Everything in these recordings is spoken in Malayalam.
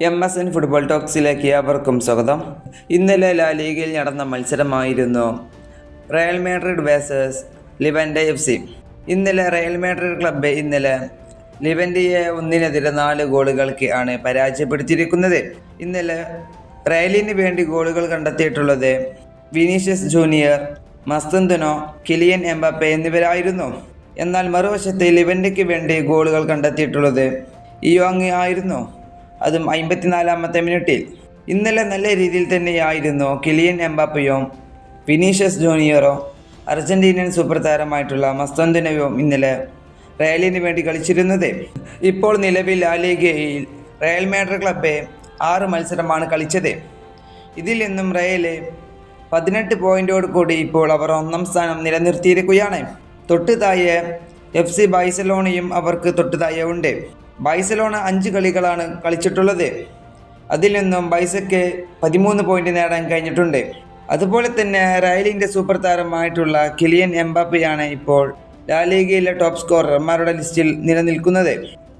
എം എസ് എൻ ഫുട്ബോൾ ടോക്സിലേക്ക് ഏവർക്കും സ്വാഗതം. ഇന്നലെ ലാ ലീഗിൽ നടന്ന മത്സരമായിരുന്നു Real Madrid versus Levante F C ഇന്നലെ റയൽ മാഡ്രിഡ് ക്ലബ് ഇന്നലെ ലിവൻഡിയെ ഒന്നിനെതിരെ നാല് ഗോളുകൾക്ക് ആണ് പരാജയപ്പെടുത്തിയിരിക്കുന്നത്. ഇന്നലെ റയലിന് വേണ്ടി ഗോളുകൾ കണ്ടെത്തിയിട്ടുള്ളത് Vinicius Junior Mastantuono Kylian Mbappe എന്നിവരായിരുന്നു. എന്നാൽ മറുവശത്ത് ലിവൻഡയ്ക്ക് വേണ്ടി ഗോളുകൾ കണ്ടെത്തിയിട്ടുള്ളത് ഇയോങ് ആയിരുന്നു. അതും അമ്പത്തിനാലാമത്തെ മിനിറ്റിൽ. ഇന്നലെ നല്ല രീതിയിൽ തന്നെയായിരുന്നു കിലിയൻ എംബാപ്പയും വിനീഷ്യസ് ജൂനിയറോ അർജന്റീനിയൻ സൂപ്പർ താരമായിട്ടുള്ള മസ്തോന്തനവും ഇന്നലെ റയലിന് വേണ്ടി കളിച്ചിരുന്നത്. ഇപ്പോൾ നിലവിൽ ലാ ലീഗയിൽ റയൽ മാഡ്രിഡ് ക്ലബ്ബെ ആറ് മത്സരമാണ് കളിച്ചത്. ഇതിൽ നിന്നും റയൽ പതിനെട്ട് പോയിന്റോട് കൂടി ഇപ്പോൾ അവർ ഒന്നാം സ്ഥാനം നിലനിർത്തിയിരിക്കുകയാണ്. തൊട്ടുതായ എഫ് സി ബൈസലോണയും അവർക്ക് തൊട്ടുതായ ഉണ്ട്. ബൈസലോണ അഞ്ച് കളികളാണ് കളിച്ചിട്ടുള്ളത്. അതിൽ നിന്നും ബൈസയ്ക്ക് പതിമൂന്ന് പോയിന്റ് നേടാൻ കഴിഞ്ഞിട്ടുണ്ട്. അതുപോലെ തന്നെ റയലിന്റെ സൂപ്പർ താരമായിട്ടുള്ള കിലിയൻ എംബാപ്പയാണ് ഇപ്പോൾ ലാലീഗയിലെ ടോപ്പ് സ്കോറർമാരുടെ ലിസ്റ്റിൽ നിലനിൽക്കുന്നത്.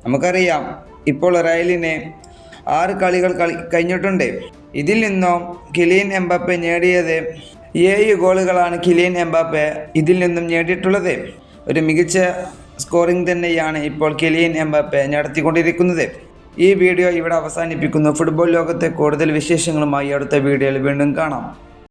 നമുക്കറിയാം ഇപ്പോൾ റയലിന് ആറ് കളികൾ കളി കഴിഞ്ഞിട്ടുണ്ട്. ഇതിൽ നിന്നും കിലിയൻ എംബാപ്പെ നേടിയത് ഏഴ് ഗോളുകളാണ് കിലിയൻ എംബാപ്പെ ഇതിൽ നിന്നും നേടിയിട്ടുള്ളത്. ഒരു മികച്ച സ്കോറിംഗ് തന്നെയാണ് ഇപ്പോൾ കെലിയൻ എംബാപ്പെ നടത്തിക്കൊണ്ടിരിക്കുന്നത്. ഈ വീഡിയോ ഇവിടെ അവസാനിപ്പിക്കുന്നു. ഫുട്ബോൾ ലോകത്തെ കൂടുതൽ വിശേഷങ്ങളുമായി അടുത്ത വീഡിയോയിൽ വീണ്ടും കാണാം.